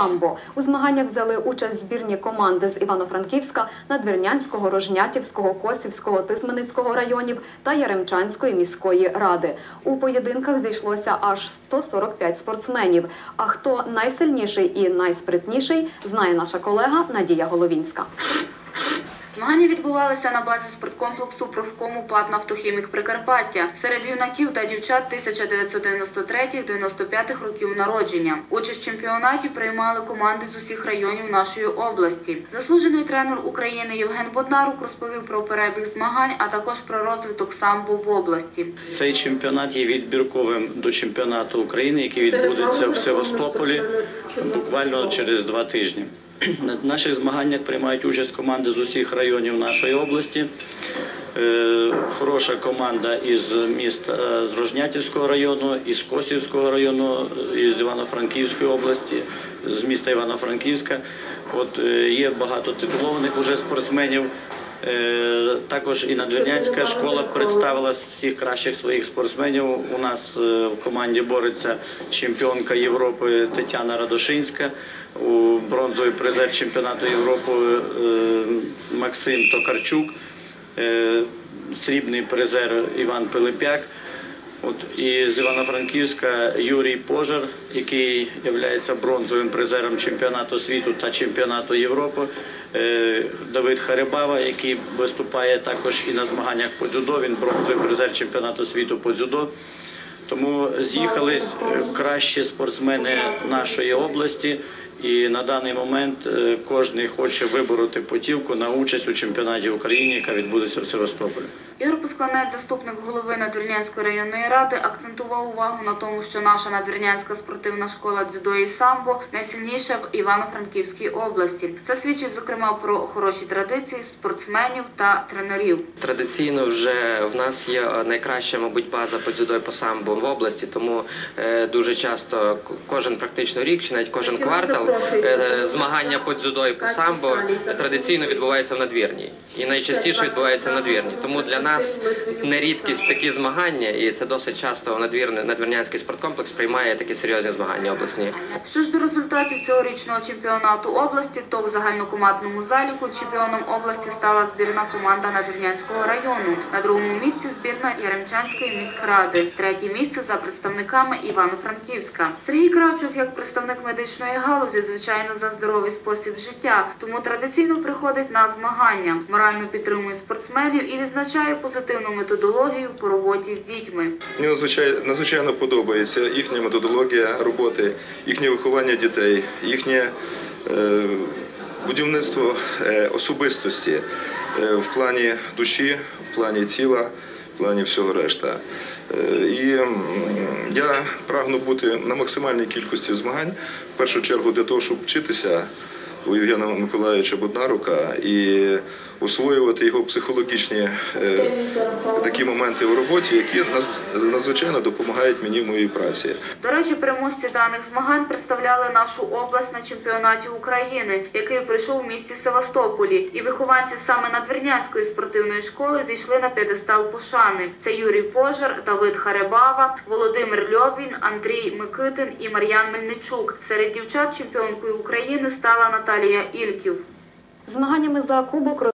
Самбо у змаганнях взяли участь збірні команди з Івано-Франківська, Надвірнянського, Рожнятівського, Косівського, Тисменицького районів та Яремчанської міської ради. У поєдинках зійшлося аж 145 спортсменів. А хто найсильніший і найспритніший, знає наша колега Надія Головінська. Змагання відбувалися на базі спорткомплексу профкому ПАД «Нафтохімік Прикарпаття серед юнаків та дівчат 1993-95 років народження. Участь в чемпіонаті приймали команди з усіх районів нашої області. Заслужений тренер України Євген Боднарук розповів про перебіг змагань, а також про розвиток самбо в області. Цей чемпіонат є відбірковим до чемпіонату України, який відбудеться в Севастополі буквально через два тижні. На наших змаганнях приймають участь команди з усіх районів нашої області. Е, Хороша команда із міста з Рожнятівського району, із Косівського району, із Івано-Франківської області, з міста Івано-Франківська. От е, є багато титулованих уже спортсменів. Е, Також і Надвірнянська школа представила всіх кращих своїх спортсменів. У нас е, в команді бореться чемпіонка Європи Тетяна Радошинська, бронзовий призер чемпіонату Європи е, Максим Токарчук, срібний призер Іван Пилипяк. От і з Івано-Франківська Юрій Пожар, який є бронзовим призером чемпіонату світу та чемпіонату Європи. Е, Давид Харибава, який виступає також і на змаганнях по дзюдо. Він бронзовий призер чемпіонату світу по дзюдо. Тому з'їхались е, кращі спортсмени нашої області. І на даний момент е, кожен хоче вибороти путівку на участь у чемпіонаті України, яка відбудеться в Севастополі. Ігор Пусканець, заступник голови Надвірнянської районної ради, акцентував увагу на тому, що наша Надвірнянська спортивна школа дзюдо і самбо найсильніша в Івано-Франківській області. Це свідчить зокрема про хороші традиції спортсменів та тренерів. Традиційно вже в нас є е, найкраща, мабуть, база по дзюдо і по самбо в області, тому е, дуже часто кожен практично рік чи навіть кожен квартал е, змагання по дзюдо і по самбо традиційно відбувається в надвірній. І найчастіше відбувається в надвірній. Тому для нас не рідкість такі змагання, і це досить часто надвірне надвірнянський спорткомплекс приймає такі серйозні змагання обласні. Що ж до результатів цьогорічного чемпіонату області, то в загальнокомандному заліку чемпіоном області стала збірна команда Надвірнянського району. На другому місці збірна Яремчанської міськради. Третє місце за представниками Івано-Франківська. Сергій Кравчук, як представник медичної галузі, звичайно, за здоровий спосіб життя, тому традиційно приходить на змагання, морально підтримує спортсменів і відзначає позитивну методологію по роботі з дітьми. Мені надзвичайно, подобається їхня методологія роботи, їхнє виховання дітей, їхнє е, будівництво е, особистості е, в плані душі, в плані тіла, в плані всього решта. Е, і я прагну бути на максимальній кількості змагань, в першу чергу для того, щоб вчитися у Євгена Миколаївича Боднарука і освоювати його психологічні е, такі моменти в роботі, які надзвичайно допомагають мені в моїй праці. До речі, переможці даних змагань представляли нашу область на чемпіонаті України, який пройшов в місті Севастополі. І вихованці саме Надвірнянської спортивної школи зійшли на п'єдестал пошани. Це Юрій Пожар, Давид Харебава, Володимир Льовін, Андрій Микитин і Мар'ян Мельничук. Серед дівчат чемпіонкою України стала Наталія Ільків. Змаганнями за кубок